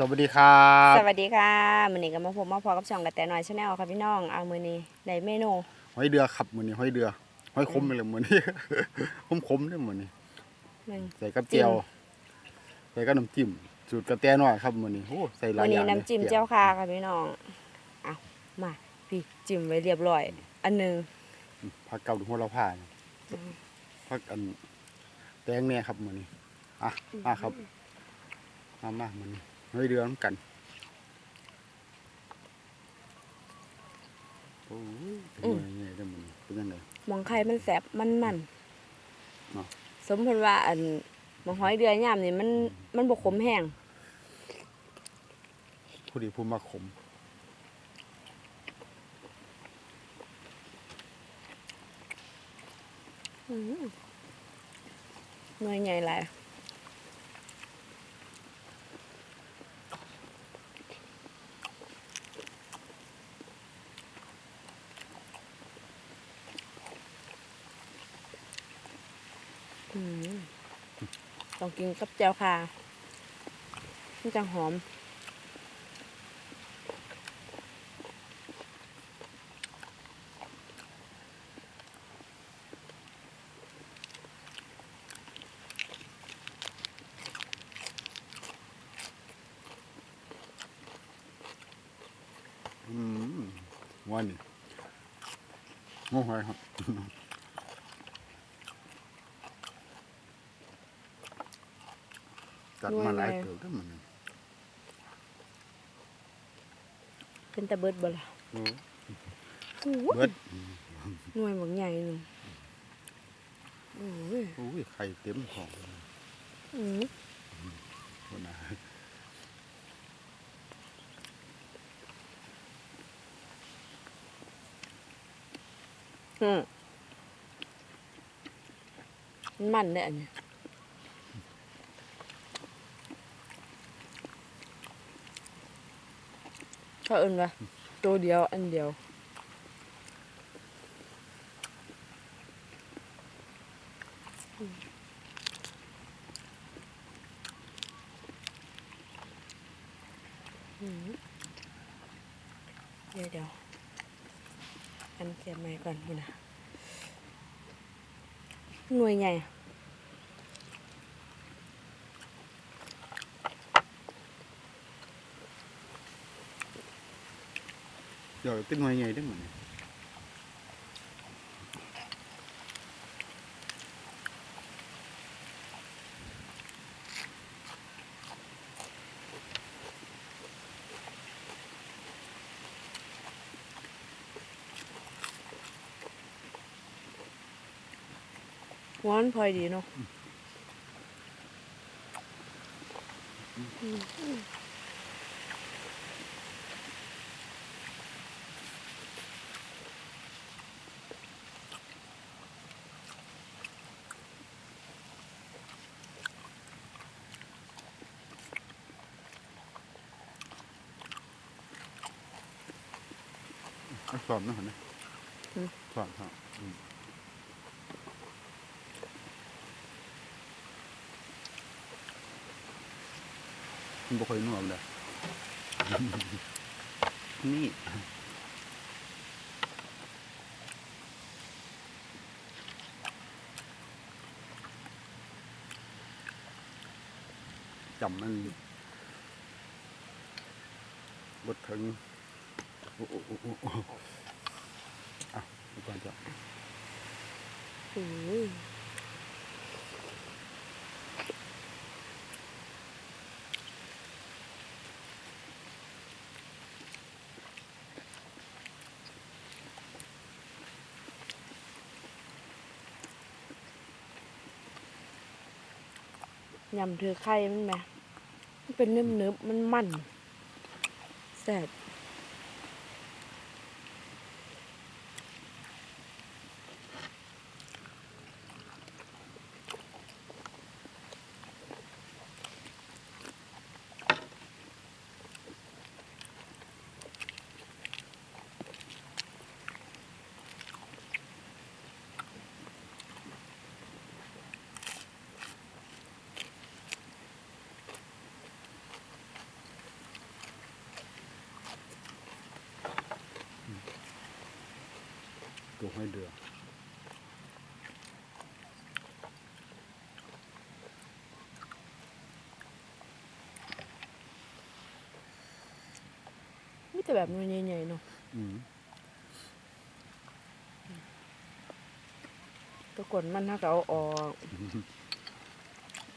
สวัสดีครับสวัสดีค่ะมื้อนี้ก็มาพบมาพอกับช่องกระแตน้อยชาแนลค่ะพี่น้องเอามื้อนี้ได้เมนูห้อยเดือครับมื้อนี้ห้อยเดือห้อยคมไปเลยมื้อนี้คมคมๆเด้อมื้อนี้หนึ่งใส่กับเจียวใส่กับน้ำจิ้มสูตรกระแตน้อยครับมื้อนี้โอ้ใส่หลายมื้ออนี้ย่างน้ำจิ้มเจ้าค่ะค่ะพี่น้องเอามาพี่จิ้มไว้เรียบร้อย อันหนึงผักเก่าหัวเราผ้าเนี่ยผักอันแตงเนี่ยครับมื้อนี้อะมาครับมามามื้อนี้ ห้อยเดือน้ำกันโอ้ยเป็นยังไงเด้อมื้อนี้เป็นยังไง หมองไข่มันแสบมันมันเนาะ สมพลว่าอันหมองหอยเดือยามนี่มันมันบ่ขมแห้งผู้ดีผู้มาขมอื้อหน่วยใหญ่หลายอืม ต้องกินกับแจ่วค่ะมันจะหอม อืมวันนี้โง่หอยครับ จัดมาหลายเติบแล้วมันเป็นตะเบิดบ่ล่ะโอ้อู้เบิดหน่วยหมองใหญ่หนึ่งโอ้ยโอ้ยไข่เต็มท้องอืมคนน่ะอืมมันมันเลยอันเนี้ ยเขาเอิ้นว่าตัวเดียวอันเดียวเดี๋ยวเดี๋ยวอันเสียบไม้ก่อนคุณนะหน่วยใหญ่ เดี๋ยวติ้งหน่อยไงได้เหมือนยร้อนพลอยดีเนาะ สอบนะเหรอเนี่ยสอบครับอืมมันบ่ค่อยนุ่มเลยนี่จำมันบดถึง โอ้โอ้โอ้โอ้โอ้อะดูก่อนจ้ะโอ้ยยำเธอไข่มันไหมเป็นเนื้อเนื้อมันมันแซ่บ กให้เดือมีแต่แบบนู้นใหญ่ๆเนาะอืมตัวกลมันถ้าก็เอาออก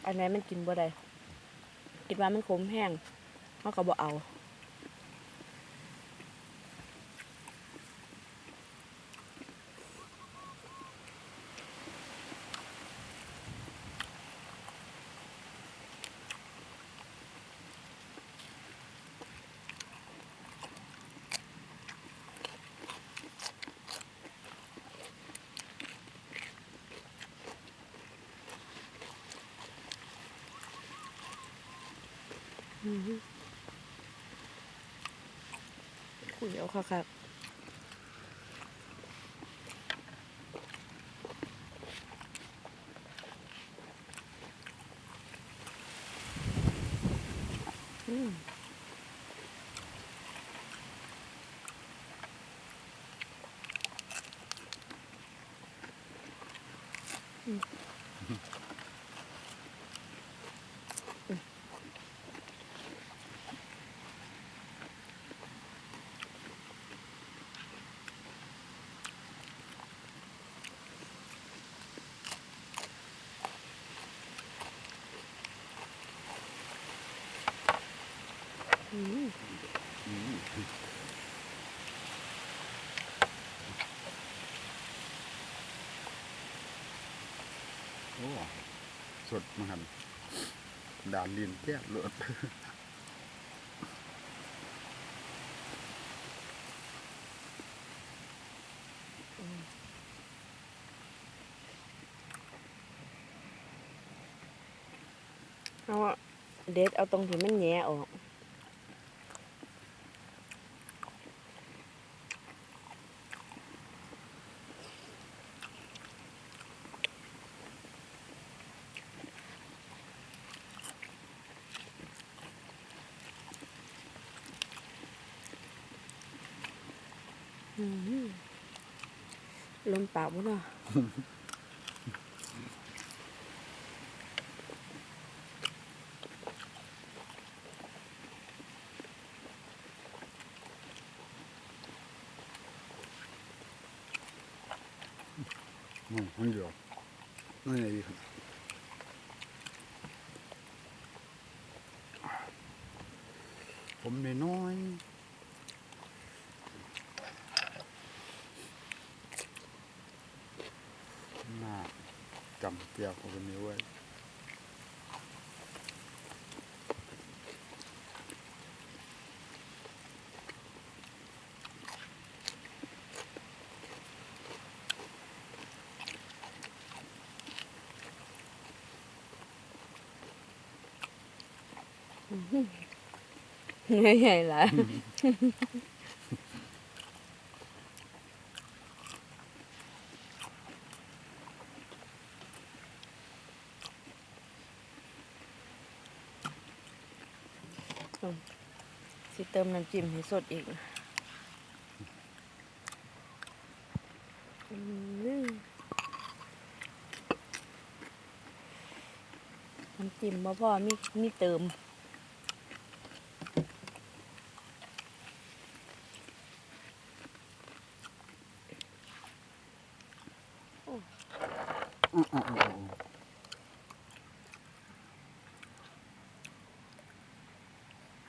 อันไหนมันกินบ่ได้คิดว่ามันขมแห้งเขาก็บ่เอา อือหือ คุยเอาค่ะครับอืม อืม อืม โอ้ สดมากครับดานลินแก้วเลือดเอาเด็ดเอาตรงที่มันแย่ออก อืม ลมปากบ่เนาะอืมมันเดียวนั่นไงดีครับผมน้อยๆหน้ากำ เกียวของคนนี้ไว้ใหญ่ๆหลายอืมสิเติมน้ำจิ้มให้สดอีกนะอืมน้ำจิ้มบ่พอมีมีเติมอืออื้ออืออื้อ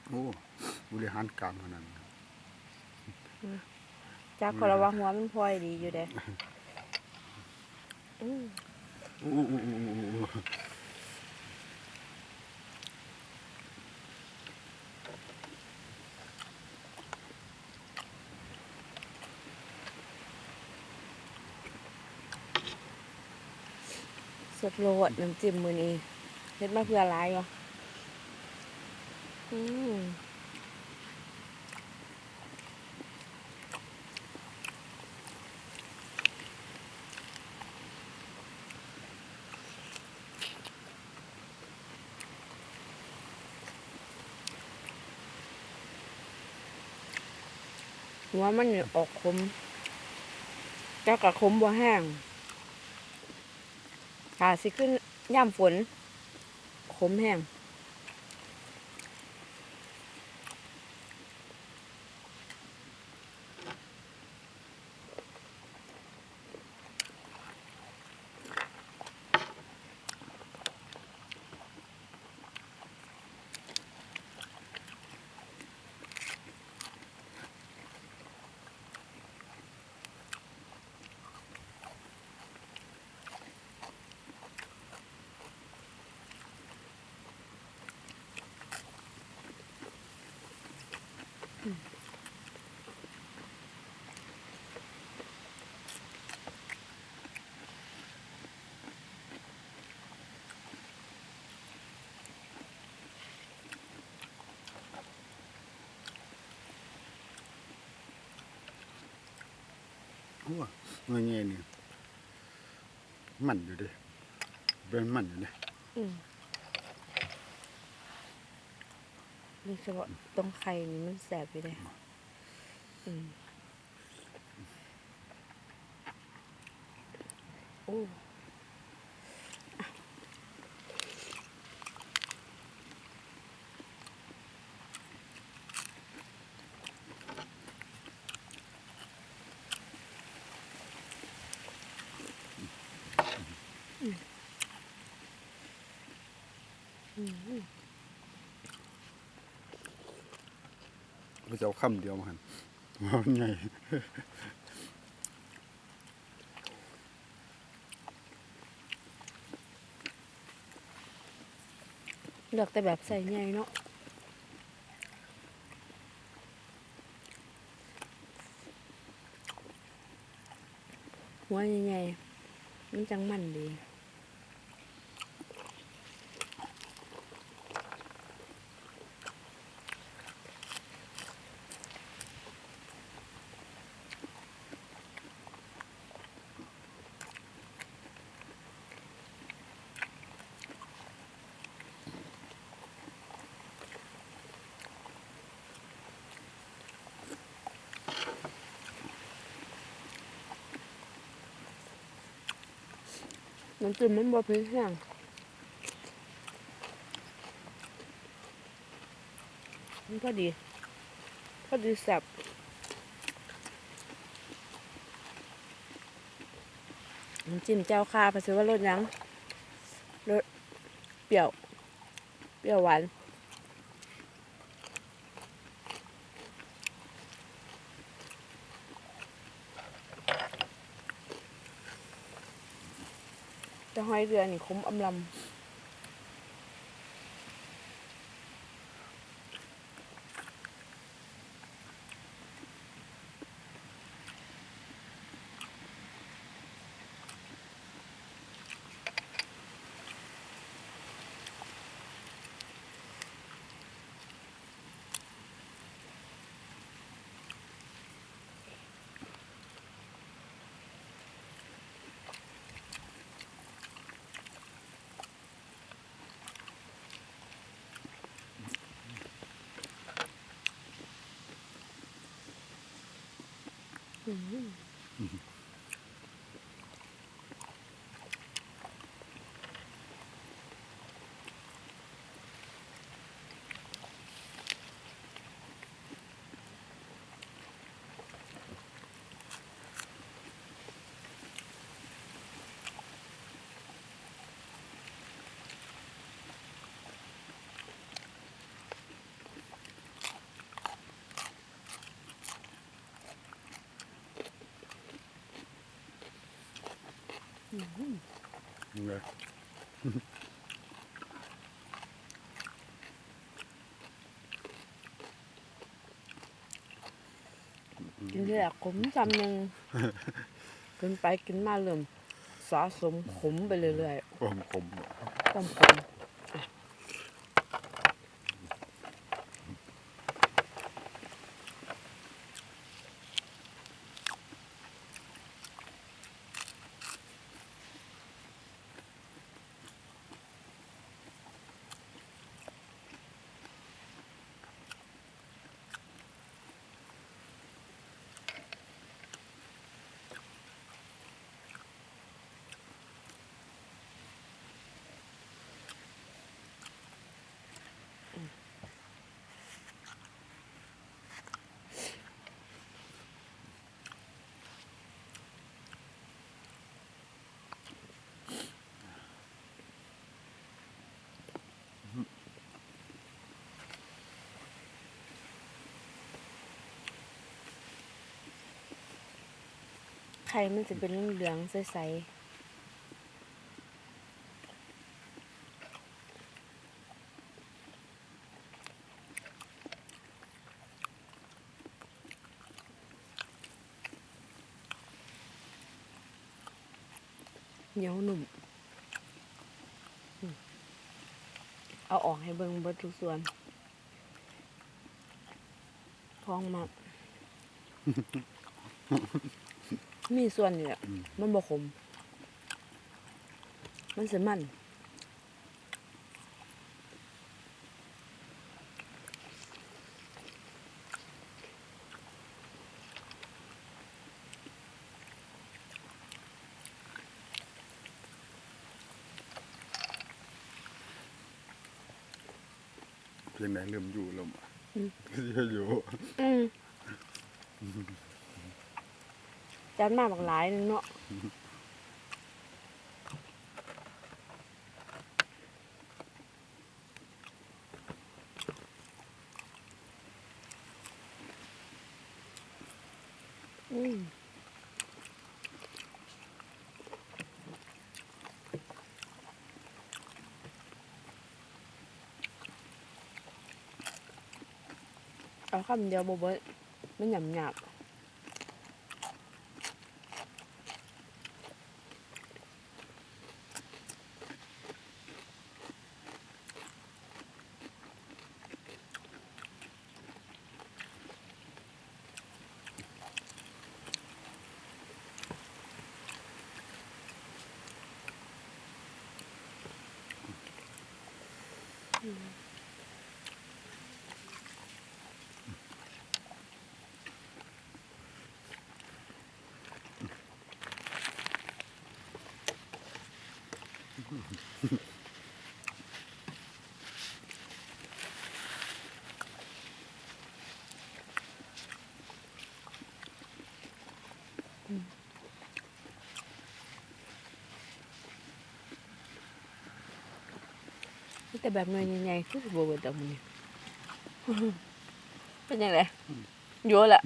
โอ้บริหารการขนาดนั้นจากคนละว่าหัวมันพลอยดีอยู่เด้อืมโอ้โอ้โอ้โอ้โอ้สดโลดน้ำจิ้มมือนี้เฮ็ดมาเพื่ออะไรวะอืม หัวมันออกคมเจ้ากับคมบัวแห้งขาสิขึ้นย่ำฝน ขมแห้ง โอ้เงยเงี้ยนี่มันอยู่ดิเป็นมันอยู่ดิอืมนี่เฉพาะตรงไข่นี่มันแสบอยู่เลยอืมโอ้ อืมก็จะเอาคำเดียวมาหันว่ามันไงเลือกแต่แบบใส่ใหญ่เนาะหัวใหญ่ๆมันจังมันดี น้ำจิ้มมันบ่เผ็ดแห้งมันพอดี พอดีสับน้ำจิ้มเจ้าค่าภาษีว่ารสยังรสเปรี้ยว เปรี้ยวหวาน ห้อยเรือนี่คมอำลำ อื มอืมยังไงกินที่แรกขมจำหนึ่งกินไปกินมาเริ่มสะสมขมไปเรื่อยความขมๆความขม ไข่มันจะเป็นเหลืองๆใสๆเหนียวหนุ่ม เอาออกให้เบิ่งเบิดทุกส่วนพองมาก มีส่วนนี่แหละ อืม มันบ่ขม มันสิมัน เพียงไหนเริ่มอยู่แล้วอืม ก็อยู่ อืม จานมาบักหลายนึงเนาะอืมเอาคำเดียวบ่เบิดมันหยำหยาบ มี แต่แบบหน่วยใหญ่ๆคือบ่เบิดดอกมื้อนี้เป็นยังไงโยนละ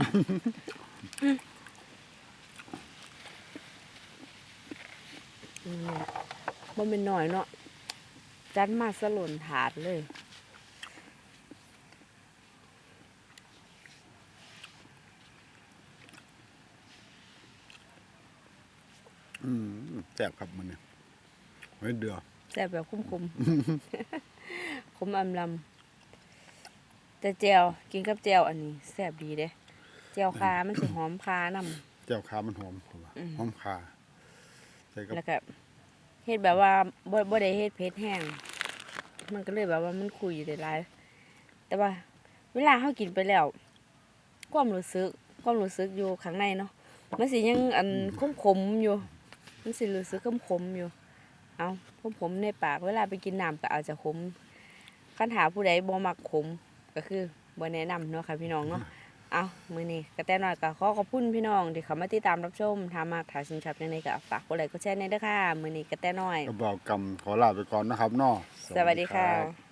มบ่เป็นหน่อยเนาะจัดมาสลนถาดเลยอืมแซ่บครับมันเนี่ยไว้เดือ ซ่บแบบคุ้มๆคมอำลำแต่เจียวกินกับเจียวอันนี้แซ่บดีเด้เจียวคามันสิหอมคานำเจ้าค้ามันหอมผมว่าอืมหอมคาใส่กับแล้วก็เฮ็ดแบบว่าบ่บ่ได้เฮ็ดเผ็ดแห้งมันก็เลยแบบว่ามันคุยได้หลายแต่ว่า เวลาเฮากินไปแล้วความรู้สึกความรู้สึกอยู่ข้างในเนาะมันสิยังอันขมๆอยู่มันสิรู้สึกขมๆอยู่ เอาขมๆในปากเวลาไปกินน้ำก็อาจจะขมคันถาผู้ใดบ่มักขมก็คือบ่แนะนำเนาะค่ะพี่น้องเนาะเอามื้อนี้ก็แต่น้อยก็ขอขอบคุณพี่น้องที่เข้ามาติดตามรับชมถ้ามาถ่ายชิมชับในนี้ก็ฝากกดไลค์กดแชร์ในอยเด้อค่ะมื้อนี้ก็แต่น้อยกระบอกกำขอลาไปก่อนนะครับเนาะสวัสดีค่ะรับ